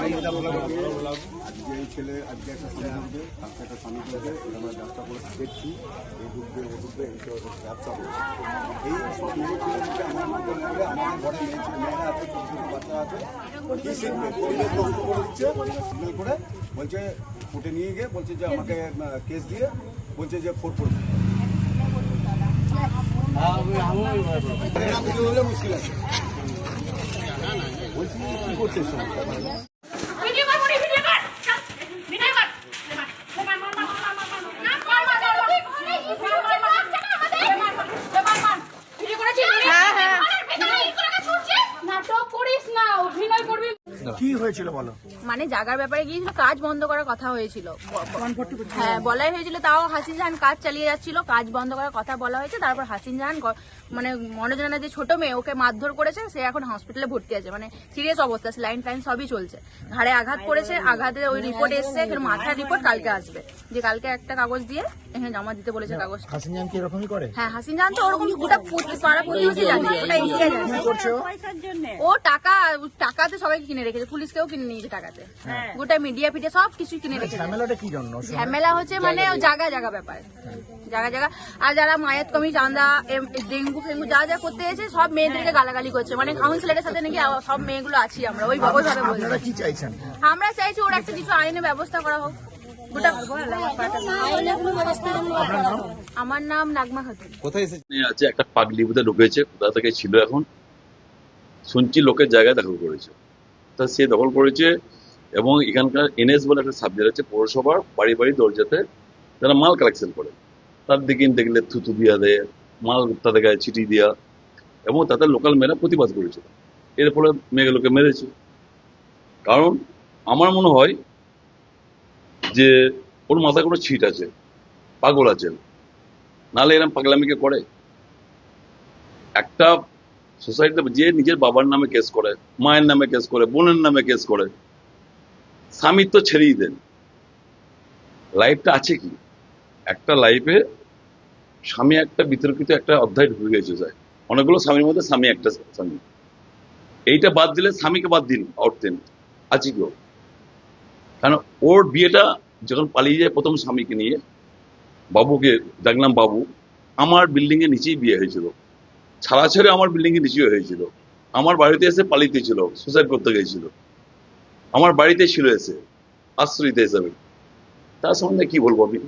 আজকে এই ছেলে আজকে একটা ঢুকবে আজকে একটা স্বামী ঢুকবে আমরা ব্যবসা করে দেখছি এই ঢুকবে ও ঢুকবে এই ব্যবসা করছে এই সব আমার মধ্যে নিলে আমাদের ঘরে মেয়ে মেয়েরা আছে বাচ্চা আছে করে বলছে নিয়ে গিয়ে বলছে যে আমাকে কেস দিয়ে বলছে যে করবে এরকম কিছু মুশকিল আছে বলছি ভিডিও কর মনি ভিডিও কর ভিডিও কর মার মার মার মার মার মার না মার মার মার ভিডিও করেছিস হ্যাঁ হ্যাঁ নাটক করিস না অভিনয় করবি কি হয়েছিল বলো? মানে জাগার ব্যাপারে গিয়েছিল কাজ বন্ধ করার কথা হয়েছিল। হ্যাঁ বলাই হয়েছিল তাও হাসিন জাহান কাজ চালিয়ে যাচ্ছিল কাজ বন্ধ করার কথা বলা হয়েছে তারপর হাসিন জাহান মানে মনোজনা যে ছোট মেয়ে ওকে মারধর করেছে সে এখন হসপিটালে ভর্তি আছে মানে সিরিয়াস অবস্থা লাইন টাইন সবই চলছে। ঘাড়ে আঘাত পড়েছে আঘাতে ওই রিপোর্ট এসছে মাথার রিপোর্ট কালকে আসবে যে কালকে একটা কাগজ দিয়ে এখানে জমা দিতে বলেছে কাগজ হাসিন জান কি এরকমই করে? হ্যাঁ হাসিন জাহান তো ওরকম গোটা পাড়া প্রতিবেশী জানে ওটা ইন্ডিয়া জানে। ও টাকা টাকাতে সবাইকে কিনে রেখেছে পুলিশকেও কিনে নিয়েছে টাকাতে। গোটা মিডিয়া ফিডিয়া সব কিছু কিনে রেখেছে। ঝামেলাটা কি জন্য? ঝামেলা হচ্ছে মানে জায়গা। জায়গা ব্যাপার। জায়গা জায়গা। আর যারা মায়াত কমি এম- ডেঙ্গু ফেঙ্গু যা যা করতে এসে সব মেয়েদেরকে গালাগালি করছে। মানে কাউন্সিলরের সাথে নাকি সব মেয়েগুলো আছি আমরা ওই ওইভাবে বলছে। আমরা চাইছি ওর একটা কিছু আইনে ব্যবস্থা করা হোক। আমার নাম নাগমা খাতুন। এখানে আছে একটা পাগলি বুধে ঢুকেছে কোথা থেকে ছিল এখন? শুনছি লোকের জায়গায় দখল করেছে। তা সে দখল করেছে এবং এখানকার এনএস বলে একটা সাবজেক্ট আছে, পৌরসভার বাড়ি বাড়ি দরজাতে যারা মাল কালেকশন করে। তার দিকে দেখলে থুতু দিয়া দেয়, মাল তাদের গায়ে ছিটি দেওয়া এবং তাতে লোকাল মেয়েরা প্রতিবাদ করেছিল। এর ফলে মেয়েগুলোকে মেরেছে। কারণ আমার মনে হয় যে ওর মাথায় কোনো ছিট আছে, পাগল আছে। নাহলে এরকম পাগলামিকে করে। একটা সোসাইটিতে যে নিজের বাবার নামে কেস করে, মায়ের নামে কেস করে, বোনের নামে কেস করে স্বামীর তো ছেড়েই দেন। লাইফটা আছে কি? একটা লাইফে স্বামী একটা বিতর্কিত একটা অধ্যায় ঢুকে গেছে যায়। অনেকগুলো স্বামীর মধ্যে স্বামী একটা স্বামী। এইটা বাদ দিলে স্বামীকে বাদ দিন অর্থেন আছে কি? ওর? কারণ ওর বিয়েটা যখন পালিয়ে যায় প্রথম স্বামীকে নিয়ে, বাবুকে ডাকলাম বাবু, আমার বিল্ডিং এর নিচেই বিয়ে হয়েছিল। ছাড়া ছেড়ে আমার বিল্ডিং এর নিচেই হয়েছিল। আমার বাড়িতে এসে পালিতে ছিল সুসাইড করতে গেছিল। আমার বাড়িতে ছিল এসে, আশ্রয়িত হিসাবে। তার সম্বন্ধে কি বলব আমি?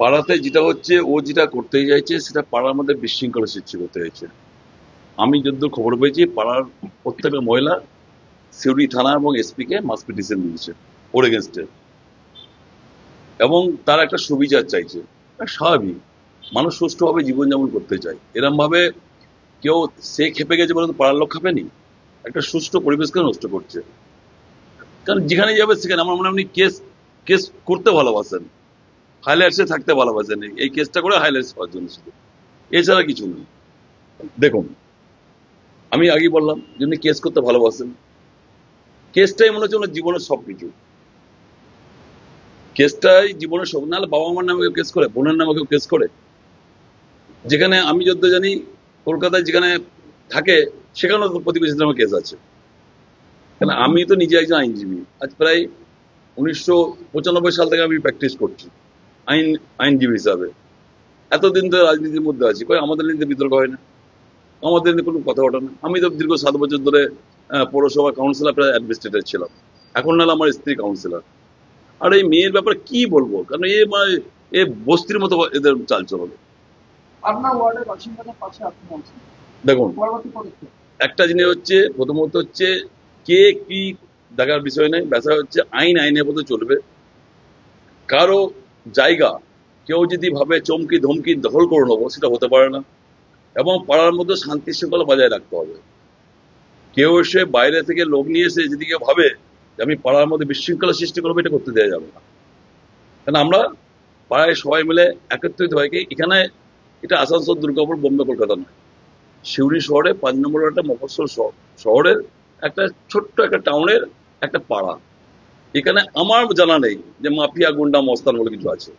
পাড়াতে যেটা হচ্ছে, ও যেটা করতে চাইছে, সেটা পাড়ার মধ্যে বিশৃঙ্খলা সৃষ্টি করতে হয়েছে আমি যদ্দূর খবর পেয়েছি, পাড়ার প্রত্যেকটা মহিলা সিউড়ি থানা এবং এসপি কে মাস পিটিশন দিয়েছে, ওর এগেনস্টে এবং তার একটা সুবিচার চাইছে। স্বাভাবিক। মানুষ সুষ্ঠুভাবে জীবনযাপন করতে চায়। এরম ভাবে কেউ সে খেপে গেছে বলে পাড়ার লোক খাপেনি? একটা সুষ্ঠু পরিবেশকে নষ্ট করছে? কারণ যেখানে যাবে সেখানে। আমার মনে আপনি কেস কেস করতে ভালোবাসেন। হাইলাইটসে থাকতে ভালোবাসেন। এই কেসটা করে হাইলাইটস হওয়ার জন্য শুধু। এছাড়া কিছু নেই দেখুন, আমি আগেই বললাম যদি কেস করতে ভালোবাসেন। কেসটাই মনে হচ্ছে ওনার জীবনের সব কিছু কেসটাই জীবনের সব নাহলে বাবা মার নামে কেউ কেস করে, বোনের নামে কেউ কেস করে। যেখানে আমি যত জানি, কলকাতায় যেখানে থাকে, সেখানেও তো প্রতিবেশীর নামে কেস আছে। কেন, আমি তো নিজে একজন আইনজীবী। আজ প্রায় উনিশশো পঁচানব্বই সাল থেকে আমি প্র্যাকটিস করছি, আইন, আইনজীবী হিসাবে। এতদিন তো রাজনীতির মধ্যে আছি, কই আমাদের নিয়ে বিতর্ক হয় না। আমাদের নিয়ে কোনো কথা ওঠে না। আমি তো দীর্ঘ সাত বছর ধরে পৌরসভা কাউন্সিলর প্রায় অ্যাডমিনিস্ট্রেটর ছিলাম। এখন নাহলে আমার স্ত্রী কাউন্সিলর আর এই মেয়ের ব্যাপারে কি বলব? কারণ এ মানে এ বস্তির মতো এদের চাল চলবে। আপনার ওয়ার্ডের বাসিন্দাদের পাশে আপনি আছেন দেখুন পরবর্তী পদক্ষেপ। একটা জিনিস হচ্ছে প্রথমত হচ্ছে কে কি দেখার বিষয় নেই বিষয় হচ্ছে আইন আইনের মতো চলবে। কারও জায়গা কেউ যদি ভাবে চমকি ধমকি দখল করে নেব সেটা হতে পারে না। এবং পাড়ার মধ্যে শান্তি শৃঙ্খলা বজায় রাখতে হবে। কেউ এসে বাইরে থেকে লোক নিয়ে এসে যদি কেউ ভাবে যে আমি পাড়ার মধ্যে বিশৃঙ্খলা সৃষ্টি করব এটা করতে দেওয়া যাবে না। কারণ আমরা পাড়ায় সবাই মিলে একত্রিত হয় কি এখানে এটা আসানসোল দুর্গাপুর বোম্বে কলকাতা নয়। শিউরি শহরে পাঁচ নম্বর একটা মফস্বল শহর। শহরের একটা ছোট্ট একটা টাউনের একটা পাড়া। এখানে আমার জানা নেই যে মাফিয়া গুন্ডা মস্তান বলে কিছু আছে।